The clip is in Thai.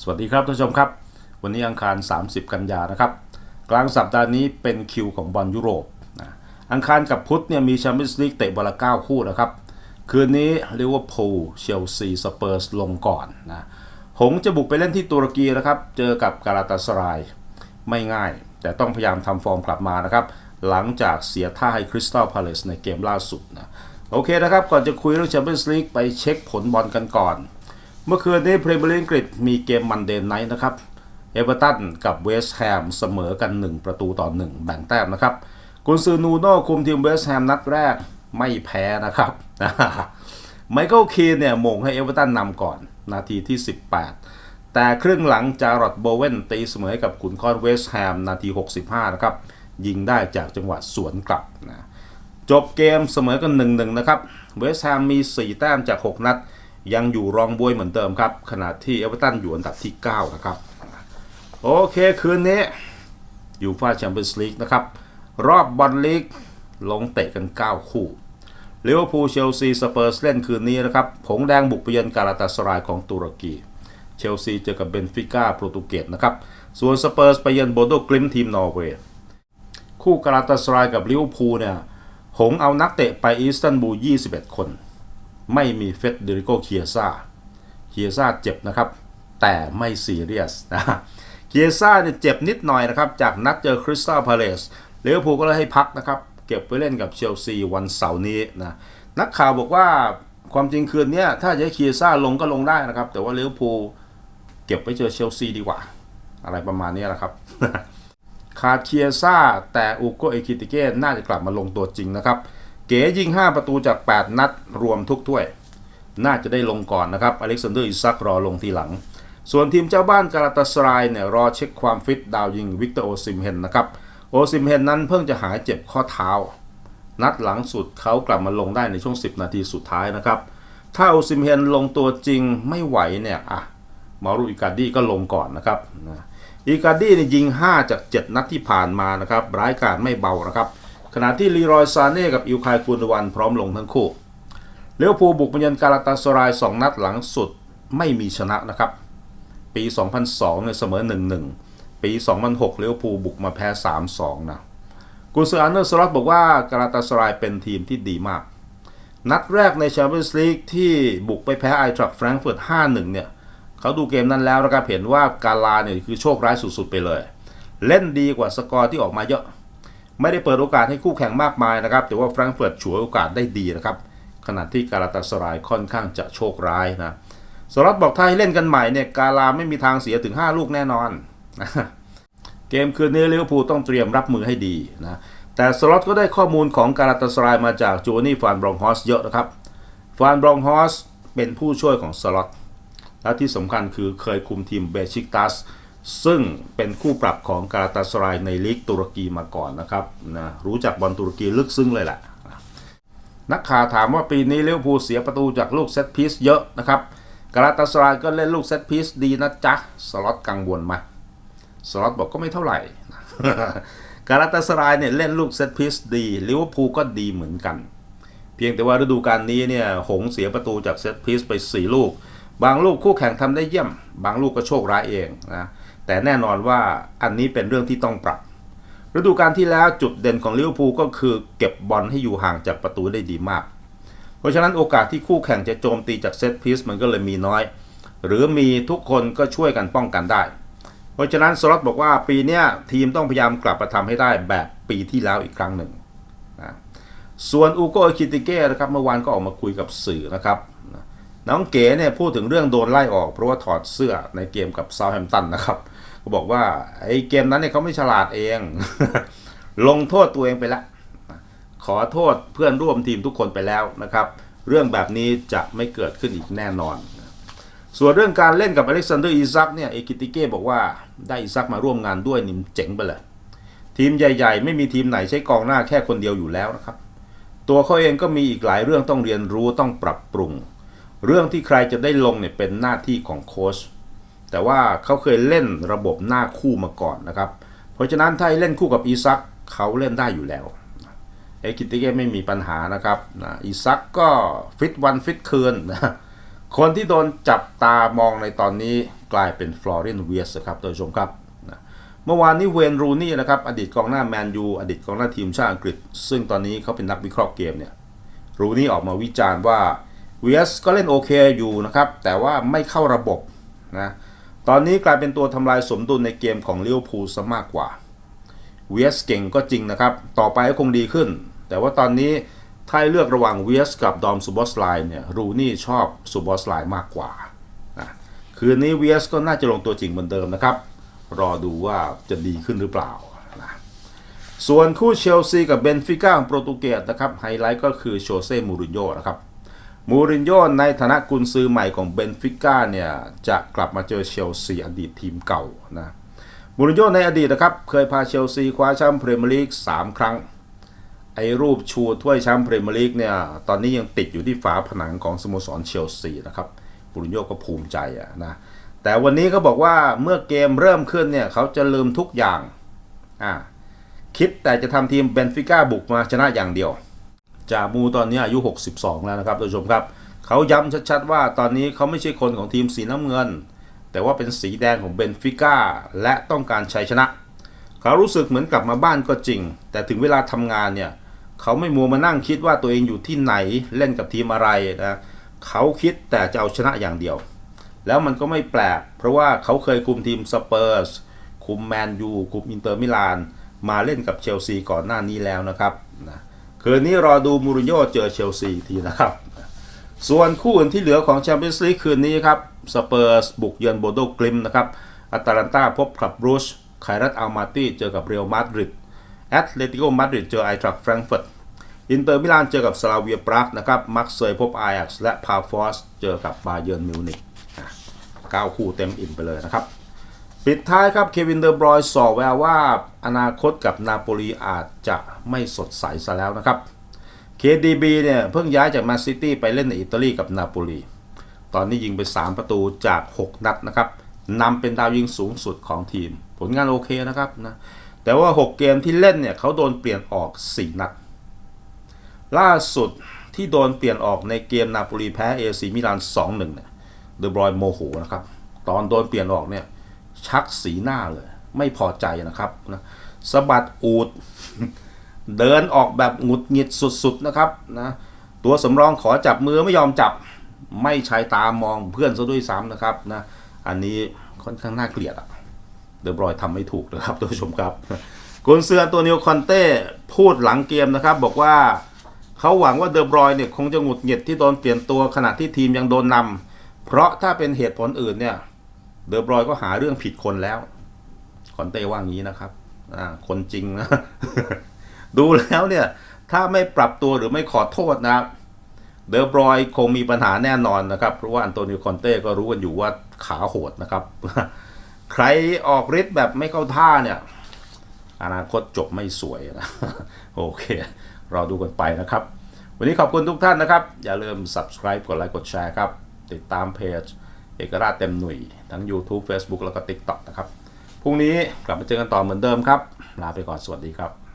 สวัสดีครับท่านผู้ชมครับ วันนี้อังคาร 30 กันยานะครับ กลางสัปดาห์นี้เป็นคิวของบอลยุโรปนะอังคารกับพุธเนี่ยมีแชมเปี้ยนส์ลีกเตะวันละ9คู่นะครับ คืนนี้ลิเวอร์พูลเชลซีสเปอร์สลงก่อนนะหงส์จะบุกไปเล่นที่ตุรกีนะครับ เจอกับกาลาตาสรายไม่ง่าย แต่ต้องพยายามทำฟอร์มกลับมานะครับ หลังจากเสียท่าให้คริสตัลพาเลสในเกมล่าสุดนะโอเคนะครับ ก่อนจะคุยเรื่องแชมเปี้ยนส์ลีกไปเช็คผลบอลกันก่อน เมื่อคืนนี้พรีเมียร์ลีกอังกฤษมีเกมมันเดนไนท์นะครับ เอเวอร์ตันกับเวสต์แฮมเสมอกัน 1 ประตูต่อ 1 แบ่งแต้มนะครับ กุนซือนูโน่คุมทีมเวสต์แฮมนัดแรกไม่แพ้นะครับ ไมเคิลคีนเนี่ยมงให้เอเวอร์ตันนำก่อน นาทีที่ 18 แต่ครึ่งหลังจารอดโบเวนตีเสมอให้กับขุนคอนเวสต์แฮมนาที 65 นะครับ ยิงได้จากจังหวะสวนกลับนะจบเกมเสมอกัน 1-1 นะครับ เวสต์แฮมมี 4 แต้มจาก 6 นัด ยังอยู่รองบวยเหมือนเดิมครับ ขณะที่เอเวอร์ตันอยู่อันดับที่ 9 นะครับ โอเคคืนนี้ยูฟาแชมเปี้ยนส์ลีกนะครับ รอบบอลลีกลงเตะกัน 9 คู่ลิเวอร์พูลเชลซีสเปอร์สเล่นคืนนี้นะครับ ผงแดงบุกไปเยือนกาลาตาสรายของตุรกี เชลซีเจอกับเบนฟิก้าโปรตุเกสนะครับ ส่วนสเปอร์สไปเยือนโบโดกลิมทีมนอร์เวย์คู่กาลาตาสรายกับลิเวอร์พูลเนี่ยหงเอานักเตะไปอิสตันบูล 21 คน ไม่มีเฟดเดริโกเคียซ่าเคียซ่าเจ็บนะครับ แต่ไม่ซีเรียสนะเคียซ่าเนี่ยเจ็บนิดหน่อยนะครับ จากนัดเจอคริสตัลพาเลสเลเวอร์พูลก็เลยให้พักนะครับ เก็บไปเล่นกับเชลซีวันเสาร์นี้นะนักข่าวบอกว่าความจริงคืนนี้ถ้าจะให้เคียซ่าลงก็ลงได้นะครับ แต่ว่าเลเวอร์พูลเก็บไปเจอเชลซีดีกว่า อะไรประมาณนี้แหละครับขาดเคียซ่าแต่อูโกเอคิติเก้น่าจะกลับมาลงตัวจริงนะครับ เก๋ยิง 5 ประตูจาก 8 นัดรวมทุกถ้วย น่าจะได้ลงก่อนนะครับ อเล็กซานเดอร์อิซักรอลงทีหลัง ส่วนทีมเจ้าบ้านกาลาตาสรายเนี่ยรอเช็คความฟิตดาวยิงวิกเตอร์โอซิมเฮนนะครับโอซิมเฮนนั้นเพิ่งจะหายเจ็บข้อเท้า นัดหลังสุดเขากลับมาลงได้ในช่วง 10 นาทีสุดท้ายนะครับถ้าโอซิมเฮนลงตัวจริงไม่ไหวเนี่ยอะมารุอิกาดี้ก็ลงก่อนนะครับอิกาดี้เนี่ยยิง 5 จาก 7 นัดที่ผ่านมานะครับร้ายกาจไม่เบานะครับ ขณะที่ลีรอยซาเน่กับอิวคายคูนวันพร้อมลงทั้งคู่เลี้ยวภูบุกมาเยือนกาลาตาสราย 2 นัดหลังสุดไม่มีชนะนะครับ ปี 2002เนี่ยเสมอ 1-1 ปี 2006เลี้ยวภูบุกมาแพ้ 3-2 นะกุนซืออันเนอร์สล็อตบอกว่ากาลาตาสรายเป็นทีมที่ดีมาก นัดแรกในแชมเปี้ยนส์ลีกที่บุกไปแพ้ไอทรัคแฟรงก์เฟิร์ต 5-1 เนี่ยเขาดูเกมนั้นแล้วนะครับเห็นว่ากาลาเนี่ยคือโชคร้ายสุดๆไปเลย เล่นดีกว่าสกอร์ที่ออกมาเยอะ ไม่ได้เปิดโอกาสให้คู่แข่งมากมายนะครับ แต่ว่าแฟรงก์เฟิร์ตฉวยโอกาสได้ดีนะครับ ขณะที่กาลาตาสรายค่อนข้างจะโชคร้ายนะสล็อตบอกถ้าให้เล่นกันใหม่เนี่ยกาลาไม่มีทางเสียถึง 5 ลูกแน่นอน เกมคืนนี้ลิเวอร์พูลต้องเตรียมรับมือให้ดีนะแต่สล็อตก็ได้ข้อมูลของกาลาตาสรายมาจากจูนี่ฟานบรองฮอสเยอะนะครับฟานบรองฮอสเป็นผู้ช่วยของสล็อตและที่สำคัญคือเคยคุมทีมเบชิกตัส ซึ่งเป็นคู่ปรับของกาลาตาสรายในลีกตุรกีมาก่อนนะครับนะรู้จักบอลตุรกีลึกซึ้งเลยแหละนักข่าวถามว่าปีนี้ลิเวอร์พูลเสียประตูจากลูกเซตพีซเยอะนะครับกาลาตาสรายก็เล่นลูกเซตพีซดีนะจ๊ะ สล็อตกังวลไหมสล็อตบอกก็ไม่เท่าไหร่กาลาตาสรายเนี่ยเล่นลูกเซตพีซดีลิเวอร์พูลก็ดีเหมือนกัน เพียงแต่ว่าฤดูกาลนี้เนี่ยหงเสียประตูจากเซตพีซไป 4 ลูก บางลูกคู่แข่งทำได้เยี่ยม บางลูกก็โชคร้ายเองนะ แต่แน่นอนว่าอันนี้เป็นเรื่องที่ต้องปรับ ฤดูกาลที่แล้วจุดเด่นของลิเวอร์พูลก็คือเก็บบอลให้อยู่ห่างจากประตูได้ดีมาก เพราะฉะนั้นโอกาสที่คู่แข่งจะโจมตีจากเซตพีซมันก็เลยมีน้อย หรือมีทุกคนก็ช่วยกันป้องกันได้ เพราะฉะนั้นสล็อตบอกว่าปีนี้ทีมต้องพยายามกลับมาทำให้ได้แบบปีที่แล้วอีกครั้งหนึ่งนะส่วนอูโกคิติเก้นะครับเมื่อวานก็ออกมาคุยกับสื่อนะครับ น้องเก๋เนี่ยพูดถึงเรื่องโดนไล่ออก เพราะว่าถอดเสื้อในเกมกับเซาแฮมป์ตันนะครับก็บอกว่าไอ้เกมนั้นเนี่ยเขาไม่ฉลาดเอง ลงโทษตัวเองไปแล้วขอโทษเพื่อนร่วมทีมทุกคนไปแล้วนะครับ เรื่องแบบนี้จะไม่เกิดขึ้นอีกแน่นอน ส่วนเรื่องการเล่นกับอเล็กซานเดอร์อีซักเนี่ยเอกิติเก้บอกว่าได้อีซักมาร่วมงานด้วยนิมเจ๋งไปเลย ทีมใหญ่ ๆ ไม่มีทีมไหนใช้กองหน้าแค่คนเดียวอยู่แล้วนะครับ ตัวเขาเองก็มีอีกหลายเรื่องต้องเรียนรู้ต้องปรับปรุง เรื่องที่ใครจะได้ลงเนี่ยเป็นหน้าที่ของโค้ชแต่ว่าเขาเคยเล่นระบบหน้าคู่มาก่อนนะครับ เพราะฉะนั้นถ้าเล่นคู่กับอีซักเขาเล่นได้อยู่แล้วเอกิติเกไม่มีปัญหานะครับนะอีซักก็ฟิตวันฟิตคืนนะคนที่โดนจับตามองในตอนนี้กลายเป็นฟลอเรนเวียสครับท่านผู้ชมครับนะเมื่อวานนี้เวนรูนี่นะครับอดีตกองหน้าแมนยูอดีตกองหน้าทีมชาติอังกฤษ ซึ่งตอนนี้เขาเป็นนักวิเคราะห์เกมเนี่ยรูนี่ออกมาวิจารณ์ว่า เวีสก็เล่นโอเคอยู่นะครับ แต่ว่าไม่เข้าระบบนะตอนนี้กลายเป็นตัวทำลายสมดุลในเกมของลิเวอร์พูลซะมากกว่าเวสเก่งก็จริงนะครับ ต่อไปก็คงดีขึ้น แต่ว่าตอนนี้ถ้าเลือกระหว่างเวสกับดอมซูบอสไลน์เนี่ยรูนี่ชอบซูบอสไลน์มากกว่านะคืนนี้เวสก็น่าจะลงตัวจริงเหมือนเดิมนะครับ รอดูว่าจะดีขึ้นหรือเปล่านะส่วนคู่เชลซีกับเบนฟิก้าของโปรตุเกสนะครับไฮไลท์ก็คือโชเซ่มูรินโญ่นะครับ มูรินโญ่ในฐานะกุนซือใหม่ของเบนฟิก้าเนี่ย จะกลับมาเจอเชลซีอดีตทีมเก่านะมูรินโญ่ในอดีตนะครับ เคยพาเชลซีคว้าแชมป์พรีเมียร์ลีก 3 ครั้ง ไอ้รูปชูถ้วยแชมป์พรีเมียร์ลีกเนี่ย ตอนนี้ยังติดอยู่ที่ฝาผนังของสโมสรเชลซีนะครับมูรินโญ่ก็ภูมิใจอะนะแต่วันนี้เขาบอกว่าเมื่อเกมเริ่มขึ้นเนี่ยเขาจะลืมทุกอย่างอ่าคิดแต่จะทำทีมเบนฟิก้าบุกมาชนะอย่างเดียว จามูตอนนี้อายุ 62 แล้วนะครับท่านผู้ชมครับเขาย้ำชัดๆว่าตอนนี้เขาไม่ใช่คนของทีมสีน้ำเงิน แต่ว่าเป็นสีแดงของเบนฟิก้าและต้องการชัยชนะ เขารู้สึกเหมือนกลับมาบ้านก็จริง แต่ถึงเวลาทำงานเนี่ยเขาไม่มัวมานั่งคิดว่าตัวเองอยู่ที่ไหนเล่นกับทีมอะไรนะเขาคิดแต่จะเอาชนะอย่างเดียว แล้วมันก็ไม่แปลก เพราะว่าเขาเคยคุมทีมสเปอร์สคุมแมนยูคุมอินเตอร์มิลานมาเล่นกับเชลซีก่อนหน้านี้แล้วนะครับนะ คืนนี้รอดูมูรินโญ่เจอเชลซีทีนะครับ ส่วนคู่อื่นที่เหลือของแชมเปี้ยนส์ลีกคืนนี้ครับสเปอร์สบุกเยือนโบโดกลิมนะครับอัตแลนตาพบกับบรูชไครัตอัลมาตี้เจอกับเรอัลมาดริดแอตเลติโกมาดริดเจอไอทรักแฟรงก์เฟิร์ตอินเตอร์มิลานเจอกับสลาเวียปรากนะครับมักเซยพบไอแอ็กซ์และพาฟอสเจอกับบาเยิร์นมิวนิกอะเก้าคู่เต็มอิ่มไปเลยนะครับ ปิดท้ายครับ เควินเดอร์บรอยส่อแววว่าอนาคตกับนาโปลีอาจจะไม่สดใสซะแล้วนะครับ KDB เนี่ยเพิ่งย้ายจากมนซิตี้ไปเล่นในอิตาลีกับนาโปลี ตอนนี้ยิงไป 3 ประตูจาก 6 นัดนะครับนำเป็นดาวยิงสูงสุดของทีม ผลงานโอเคนะครับนะ แต่ว่า 6 เกมที่เล่นเนี่ยเขาโดนเปลี่ยนออก 4 นัด ล่าสุดที่โดนเปลี่ยนออกในเกมนาโปลีแพ้เอซีมิลาน 2-1 เนี่ย เดอบรอยโมโหนะครับ ตอนโดนเปลี่ยนออกเนี่ย ชักสีหน้าเลย ไม่พอใจนะครับนะสะบัดอูด เดินออกแบบหงุดหงิดสุดๆนะครับนะตัวสำรองขอจับมือไม่ยอมจับไม่ใช้ตามองเพื่อนซะด้วยซ้ำนะครับนะอันนี้ค่อนข้างน่าเกลียดอะเดอบรอยทำไม่ถูกนะครับท่านผู้ชมครับกุนเซือตัวนิวคอนเต้พูดหลังเกมนะครับ บอกว่าเขาหวังว่าเดอบรอยเนี่ยคงจะหงุดหงิดที่โดนเปลี่ยนตัวขณะที่ทีมยังโดนนำเพราะถ้าเป็นเหตุผลอื่นเนี่ย เดอบรอยก็หาเรื่องผิดคนแล้วคอนเต้ว่างี้นะครับคนจริงนะดูแล้วเนี่ย ถ้าไม่ปรับตัวหรือไม่ขอโทษนะครับ เดอบรอยคงมีปัญหาแน่นอนนะครับ เพราะว่าอันโตนิโอคอนเต้ก็รู้กันอยู่ว่าขาโหดนะครับ ใครออกฤทธิ์แบบไม่เข้าท่าเนี่ย อนาคตจบไม่สวยนะ โอเครอดูกันไปนะครับ วันนี้ขอบคุณทุกท่านนะครับ อย่าลืม subscribe กดไลค์กดแชร์ครับ ติดตามเพจ เอกราชเต็มหนุ่ยทั้ง YouTube Facebook แล้วก็ TikTok นะครับ พรุ่งนี้กลับมาเจอกันต่อเหมือนเดิมครับ ลาไปก่อนสวัสดีครับ